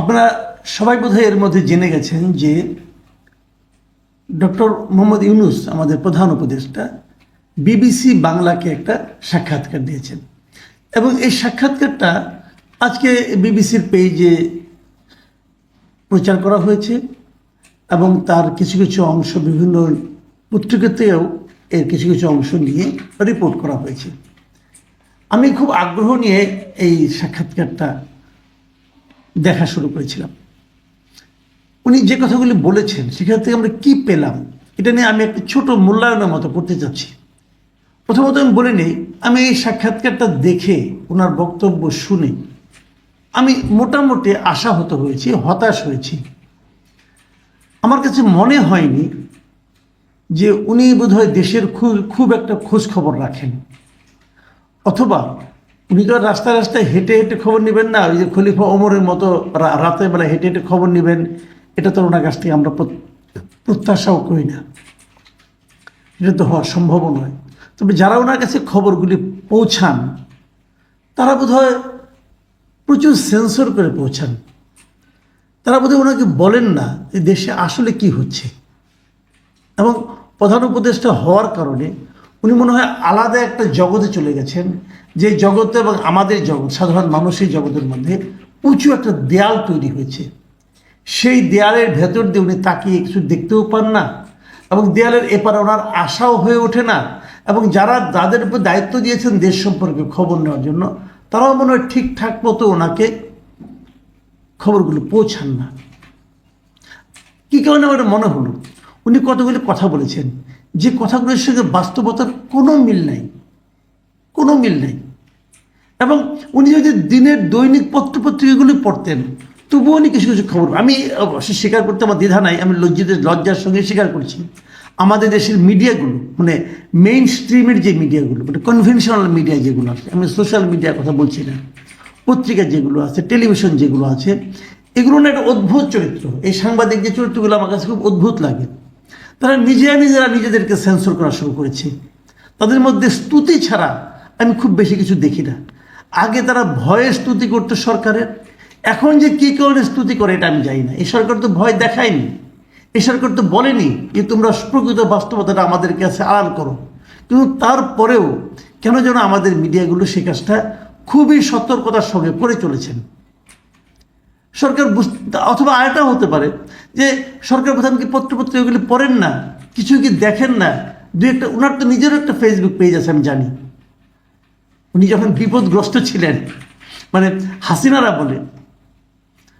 আপনারা সবাই বোধহয় এর মধ্যে জেনে গেছেন যে ডক্টর মোহাম্মদ ইউনুস, আমাদের প্রধান উপদেষ্টা, বিবিসি বাংলাকে একটা সাক্ষাৎকার দিয়েছেন। এবং এই সাক্ষাৎকারটা আজকে বিবিসির পেজে প্রচার করা হয়েছে এবং তার কিছু কিছু অংশ বিভিন্ন পত্রিকাতেও এর কিছু কিছু অংশ নিয়ে রিপোর্ট করা হয়েছে। আমি খুব আগ্রহ নিয়ে এই সাক্ষাৎকারটা দেখা শুরু করেছিলাম। উনি যে কথাগুলি বলেছেন, সেখান থেকে আমরা কি পেলাম, এটা নিয়ে আমি একটা ছোট মূল্যায়নের মতো করতে চাচ্ছি প্রথমত আমি বলে নিই, আমি এই সাক্ষাৎকারটা দেখে ওনার বক্তব্য শুনে আমি মোটামুটি আশাহত হয়েছি, হতাশ হয়েছি। আমার কাছে মনে হয়নি যে উনি বোধহয় দেশের খুব খুব একটা খোঁজ খবর রাখেন, অথবা উনি তো রাস্তায় রাস্তায় হেঁটে হেঁটে খবর নেবেন না? ওই যে খলিফা ওমরের মতো রা- রাতের বেলা হেঁটে হেঁটে খবর নেবেন, এটা তো ওনার কাছ থেকে আমরা প্রত্যাশাও করি না। এটা তো হওয়া সম্ভব নয়। তবে যারা ওনার কাছে খবরগুলি পৌঁছান, তারা বোধহয় প্রচুর সেন্সর করে পৌঁছান। তারা বোধহয় ওনাকে বলেন না যে দেশে আসলে কি হচ্ছে। এবং প্রধান উপদেষ্টা হওয়ার কারণে উনি মনে হয় আলাদা একটা জগতে চলে গেছেন যে জগতে এবং আমাদের জগৎ, সাধারণ মানুষের জগতের মধ্যে উঁচু একটা দেয়াল তৈরি হয়েছে। সেই দেয়ালের ভেতর দিয়ে উনি তাকিয়ে কিছু দেখতেও পান না এবং দেয়ালের এপারে ওনার আশাও হয়ে ওঠে না এবং যারা যাদের উপর দায়িত্ব দিয়েছেন দেশ সম্পর্কে খবর নেওয়ার জন্য, তারাও মনে হয় ঠিকঠাক মতো ওনাকে খবরগুলো পৌঁছান না। কী কারণে আমার মনে হলো? উনি কতগুলি কথা বলেছেন। যে কথাগুলোর সঙ্গে বাস্তবতার কোনো মিল নাই। কোনো মিল নেই। এবং উনি যদি দিনের দৈনিক পত্রপত্রিকাগুলি পড়তেন, তবুও উনি কিছু কিছু খবর, আমি অবশ্যই স্বীকার করতে আমার দ্বিধা নাই, আমি লজ্জিত, লজ্জার সঙ্গে স্বীকার করছি। আমাদের দেশের মিডিয়াগুলো মানে মেইন স্ট্রিমের যে মিডিয়াগুলো মানে কনভেনশনাল মিডিয়া যেগুলো আছে, আমি সোশ্যাল মিডিয়ার কথা বলছি না, পত্রিকা যেগুলো আছে টেলিভিশন যেগুলো আছে, এগুলো না একটা অদ্ভুত চরিত্র। এই সাংবাদিক যে চরিত্রগুলো আমার কাছে খুব অদ্ভুত লাগে। তারা নিজেরা নিজেরা নিজেদেরকে সেন্সর করা শুরু করেছে। তাদের মধ্যে স্তুতি ছাড়া আমি খুব বেশি কিছু দেখি না। আগে তারা ভয়ে স্তুতি করতো সরকারের। এখন যে কী কারণে স্তুতি করে এটা আমি জানি না। এই সরকার তো ভয় দেখায়নি। এই সরকার তো বলেনি যে তোমরা প্রকৃত বাস্তবতাটা আমাদের কাছে আড়াল করো। কিন্তু তারপরেও কেন যেন আমাদের মিডিয়াগুলো সে কাজটা খুবই সতর্কতার সঙ্গে করে চলেছেন। সরকার বুঝতে অথবা আরেকটাও হতে পারে যে সরকার প্রধান কি পত্রপত্রিকাগুলি পড়েন না? কিছু কি দেখেন না? দু একটা ওনার তো নিজেরও একটা ফেসবুক পেজ আছে, আমি জানি। উনি যখন বিপদগ্রস্ত ছিলেন মানে হাসিনারা বলে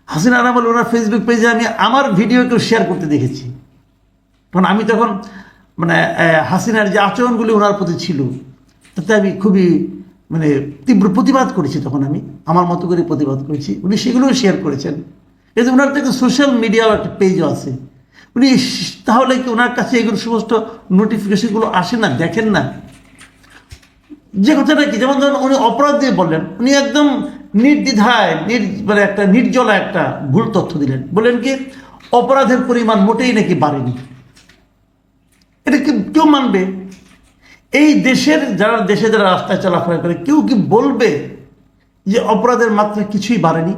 হাসিনারা বলে ওনার ফেসবুক পেজে আমি আমার ভিডিও একটু শেয়ার করতে দেখেছি। কারণ আমি তখন মানে হাসিনার যে আচরণগুলি ওনার প্রতি ছিল, তাতে আমি খুবই মানে তীব্র প্রতিবাদ করেছি তখন আমি, আমার মতো করে প্রতিবাদ করেছি। উনি সেগুলোও শেয়ার করেছেন। কিন্তু ওনার থেকে সোশ্যাল মিডিয়াও একটা পেজও আছে। উনি তাহলে কি ওনার কাছে এগুলো সমস্ত নোটিফিকেশনগুলো আসে না, দেখেন না? যে কথাটা কি? যেমন ধরুন উনি অপরাধ দিয়ে বললেন, উনি একদম নির্দ্বিধায়, নির মানে একটা নির্জলা একটা ভুল তথ্য দিলেন। বললেন কি, অপরাধের পরিমাণ মোটেই নাকি বাড়েনি। এটা কি কেউ মানবে? এই দেশের যারা, দেশে যারা রাস্তায় চলাফেরা করে, কেউ কি বলবে যে অপরাধের মাত্রা কিছুই বাড়েনি?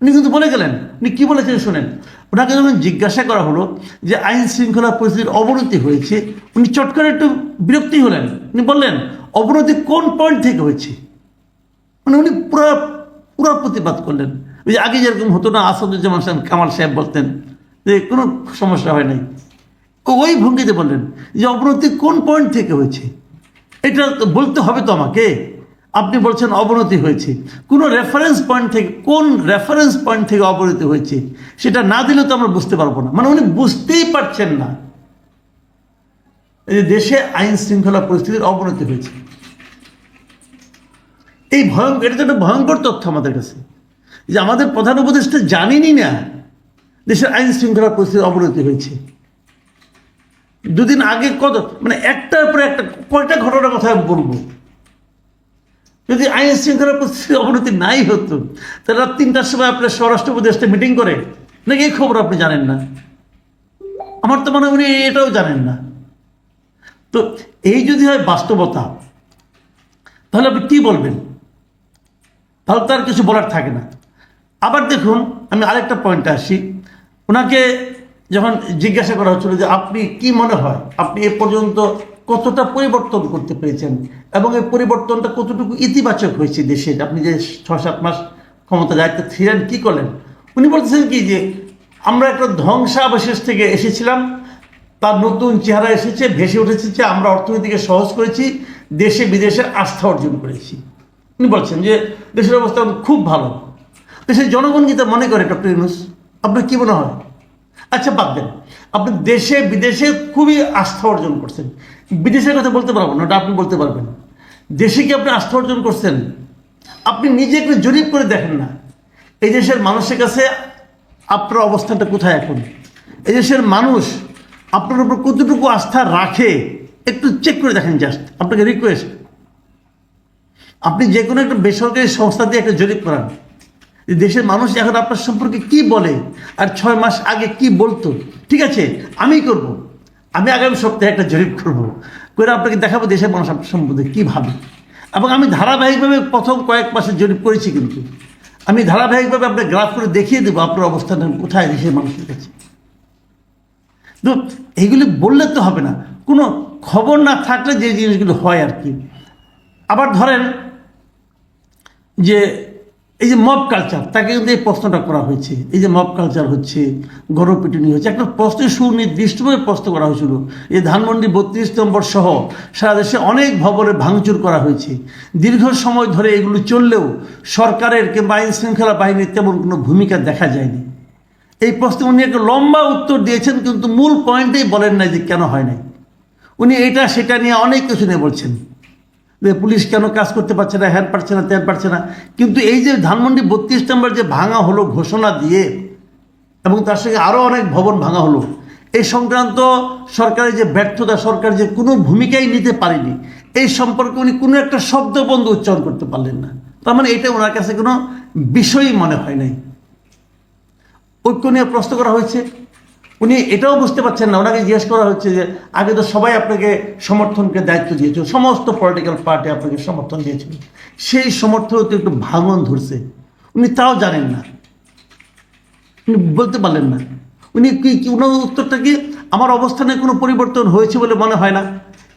উনি কিন্তু বলে গেলেন। উনি কি বলেছেন শোনেন? ওনাকে যখন জিজ্ঞাসা করা হলো যে আইন শৃঙ্খলা পরিস্থিতির অবনতি হয়েছে, উনি চট করে একটু বিরক্তি হলেন। উনি বললেন, অবনতি কোন পয়েন্ট থেকে হয়েছে? মানে উনি পুরো পুরো প্রতিবাদ করলেন। ওই আগে যেরকম হতো না, আসাদুজ্জামান সাহেব, কামাল সাহেব বলতেন যে কোনো সমস্যা হয় নাই। ওই ভঙ্গিতে বললেন যে, অবনতি কোন পয়েন্ট থেকে হয়েছে? এটা বলতে হবে তো আমাকে। আপনি বলছেন অবনতি হয়েছে। কোনো রেফারেন্স পয়েন্ট থেকে কোন রেফারেন্স পয়েন্ট থেকে অবনতি হয়েছে? সেটা না দিলে তো আমরা বুঝতে পারব না। মানে উনি বুঝতেই পারছেন না। যে দেশে আইন শৃঙ্খলা পরিস্থিতির অবনতি হয়েছে। এই ভয়ঙ্কর এটা তো একটা ভয়ঙ্কর তথ্য আমাদের কাছে। যে আমাদের প্রধান উপদেষ্টা জানেনই না দেশের আইন শৃঙ্খলা পরিস্থিতির অবনতি হয়েছে। দুদিন আগে কত মানে একটার পর একটা কয়টা ঘটনার কথা আমি বলব? যদি আইন শৃঙ্খলা পরিস্থিতির অবনতি নাই হতো, তাহলে রাত তিনটার সময় আপনার স্বরাষ্ট্র উপদেষ্টা মিটিং করে নাকি এই খবর আপনি জানেন না? আমার তো মনে উনি এটাও জানেন না। তো এই যদি হয় বাস্তবতা, তাহলে আপনি কি বলবেন? তাহলে তার কিছু বলার থাকে না। আবার দেখুন, আমি আরেকটা পয়েন্টে আসি। ওনাকে যখন জিজ্ঞাসা করা হচ্ছিল যে আপনি কি মনে হয়, আপনি এ পর্যন্ত কতটা পরিবর্তন করতে পেরেছেন? এবং এই পরিবর্তনটা কতটুকু ইতিবাচক হয়েছে দেশের আপনি যে ছ সাত মাস ক্ষমতা দায়িত্ব ছিলেন, কী করলেন? উনি বলতেছেন কি যে, আমরা একটা ধ্বংসাবশেষ থেকে এসেছিলাম, তার নতুন চেহারা এসেছে, ভেসে উঠেছে যে আমরা অর্থনীতিকে সহজ করেছি, দেশে বিদেশে আস্থা অর্জন করেছি। উনি বলছেন যে, দেশের অবস্থা খুব ভালো। দেশের জনগণ কি তা মনে করে, ডক্টর ইউনুস? আপনার কী মনে হয়? আচ্ছা বাদ দেন। আপনি দেশে, বিদেশে খুবই আস্থা অর্জন করছেন। বিদেশের কথা বলতে পারব না, ওটা আপনি বলতে পারবেন। দেশে কি আপনি আস্থা অর্জন করছেন? আপনি নিজে একটু জরিপ করে দেখেন না। এই দেশের মানুষের কাছে আপনার অবস্থানটা কোথায় এখন? এই দেশের মানুষ আপনার উপর কতটুকু আস্থা রাখে, একটু চেক করে দেখেন জাস্ট আপনাকে রিকোয়েস্ট আপনি যে কোনো একটা বেসরকারি সংস্থা দিয়ে একটা জরিপ করান। দেশের মানুষ এখন আপনার সম্পর্কে কি বলে আর ছয় মাস আগে কি বলতো? ঠিক আছে আমি করব। আমি আগামী সপ্তাহে একটা জরিপ করব। করে আপনাকে দেখাবো দেশের মানুষ আপনার সম্পর্কে কী ভাবে। এবং আমি ধারাবাহিকভাবে প্রথম কয়েক মাসে জরিপ করেছি কিন্তু। আমি ধারাবাহিকভাবে আপনার গ্রাফ করে দেখিয়ে দেবো আপনার অবস্থান কোথায় দেশের মানুষের কাছে। তো এইগুলি বললে তো হবে না। কোনো খবর না থাকলে যে জিনিসগুলো হয় আর কি। আবার ধরেন যে এই যে মব কালচার তাকে কিন্তু এই প্রশ্নটা করা হয়েছে। এই যে মব কালচার হচ্ছে, গণপিটুনি হচ্ছে, একটা প্রশ্ন সুনির্দিষ্টভাবে প্রশ্ন করা হয়েছিল। এই ধানমন্ডি বত্রিশ নম্বর সহ সারা দেশে অনেক ভবনে ভাঙচুর করা হয়েছে। দীর্ঘ সময় ধরে এগুলো চললেও সরকারের কিংবা আইন শৃঙ্খলা বাহিনীর তেমন কোনো ভূমিকা দেখা যায়নি। এই প্রশ্নে উনি একটা লম্বা উত্তর দিয়েছেন, কিন্তু মূল পয়েন্টেই বলেন নাই যে কেন হয় নাই। উনি এটা, সেটা নিয়ে অনেক কিছু নিয়ে বলছেন। যে পুলিশ কেন কাজ করতে পারছে না, হ্যান পারছে না, ত্যান পারছে না? কিন্তু এই যে ধানমন্ডি বত্রিশ নম্বর যে ভাঙা হলো ঘোষণা দিয়ে, এবং তার সঙ্গে আরও অনেক ভবন ভাঙা হলো, এই সংক্রান্ত সরকারের যে ব্যর্থতা, সরকার যে কোনো ভূমিকাই নিতে পারেনি, এই সম্পর্কে উনি কোনো একটা শব্দ বন্ধ উচ্চারণ করতে পারলেন না। তার মানে এটা ওনার কাছে কোনো বিষয়ই মনে হয় নাই। ঐক্য নিয়ে প্রশ্ন করা হয়েছে। উনি এটাও বুঝতে পারছেন না, ওনাকে জিজ্ঞেস করা হচ্ছে যে আগে তো সবাই আপনাকে সমর্থনকে দায়িত্ব দিয়েছিল, সমস্ত পলিটিক্যাল পার্টি আপনাকে সমর্থন দিয়েছিল। সেই সমর্থন তো একটু ভাঙন ধরছে। উনি তাও জানেন না। উনি বলতে পারলেন না। উনি কি, ওনার উত্তরটা কি, আমার অবস্থানে কোনো পরিবর্তন হয়েছে বলে মনে হয় না?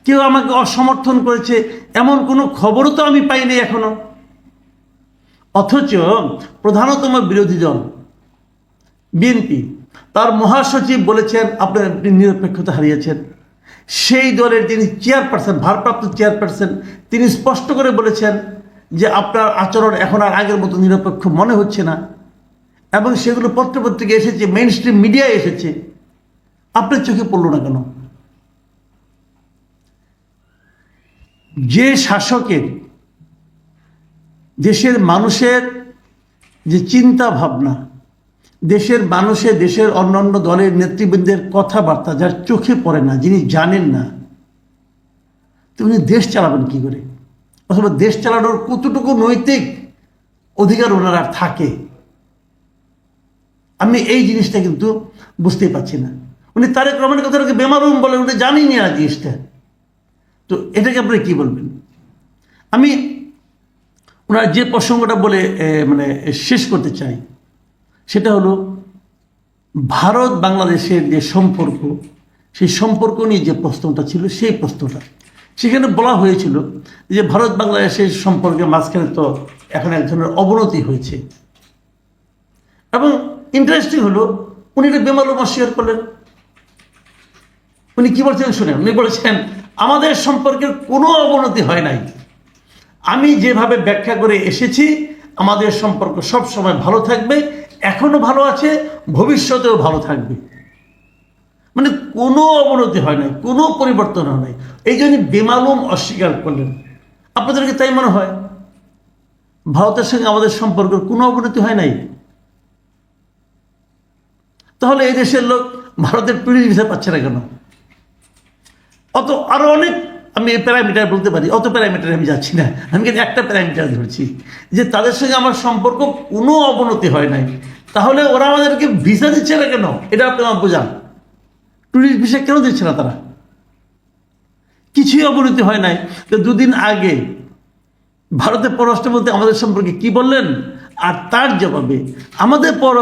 কেউ আমাকে অসমর্থন করেছে, এমন কোনো খবরও তো আমি পাইনি এখনও। অথচ প্রধানতম বিরোধী দল, বিএনপি তার মহাসচিব বলেছেন আপনার আপনি নিরপেক্ষতা হারিয়েছেন। সেই দলের যিনি চেয়ারপারসন, ভারপ্রাপ্ত চেয়ারপারসন, তিনি স্পষ্ট করে বলেছেন যে আপনার আচরণ এখন আর আগের মতো নিরপেক্ষ মনে হচ্ছে না। এবং সেগুলো পত্রপত্রিকা এসেছে মেইন স্ট্রিম মিডিয়ায় এসেছে। আপনার চোখে পড়ল না কেন? যে শাসকের, দেশের মানুষের যে চিন্তা ভাবনা দেশের মানুষে দেশের অন্যান্য দলের নেতৃবৃন্দের কথাবার্তা যার চোখে পড়ে না, যিনি জানেন না তো উনি দেশ চালাবেন কি করে? অথবা দেশ চালানোর কতটুকু নৈতিক অধিকার ওনার থাকে? আমি এই জিনিসটা কিন্তু বুঝতেই পারছি না। উনি তারেক রহমানের কথাটাকে বেমারুম বলে উনি জানেনই না জিনিসটা। তো এটাকে আপনি কি বলবেন? আমি ওনার যে প্রসঙ্গটা বলে মানে শেষ করতে চাই। সেটা হলো ভারত বাংলাদেশের যে সম্পর্ক, সেই সম্পর্ক নিয়ে যে প্রশ্নটা ছিল, সেই প্রশ্নটা। সেখানে বলা হয়েছিল যে ভারত বাংলাদেশের সম্পর্কে মাঝখানে তো এখন এক ধরনের অবনতি হয়েছে। এবং ইন্টারেস্টিং হলো, উনি এটা বেমালুম অস্বীকার করলেন। উনি কি বলছেন শুনেন? উনি বলেছেন, আমাদের সম্পর্কের কোনো অবনতি হয় নাই। আমি যেভাবে ব্যাখ্যা করে এসেছি, আমাদের সম্পর্ক সব সময় ভালো থাকবে এখনও ভালো আছে, ভবিষ্যতেও ভালো থাকবে। মানে কোনো অবনতি হয় নাই, কোনো পরিবর্তন হয় নাই। এই জন্য বেমালুম অস্বীকার করলেন আপনাদেরকে তাই মনে হয়? ভারতের সঙ্গে আমাদের সম্পর্কের কোনো অবনতি হয় নাই? তাহলে এই দেশের লোক ভারতের টুরিস্ট ভিসা পাচ্ছে না কেন? অত আরও অনেক, আমি এই প্যারামিটার বলতে পারি, অত প্যারামিটার আমি যাচ্ছি না। আমি কিন্তু একটা প্যারামিটার ধরছি, যে তাদের সঙ্গে আমার সম্পর্ক কোনো অবনতি হয় নাই। তাহলে ওরা আমাদেরকে ভিসা দিচ্ছে না কেন? এটা আপনারা বোঝান। টুরিস্ট ভিসা কেন দিচ্ছে না তারা? কিছুই অবনতি হয় নাই। তো দুদিন আগে ভারতের পররাষ্ট্রমন্ত্রী আমাদের সম্পর্কে কি বললেন? আর তার জবাবে আমাদের পর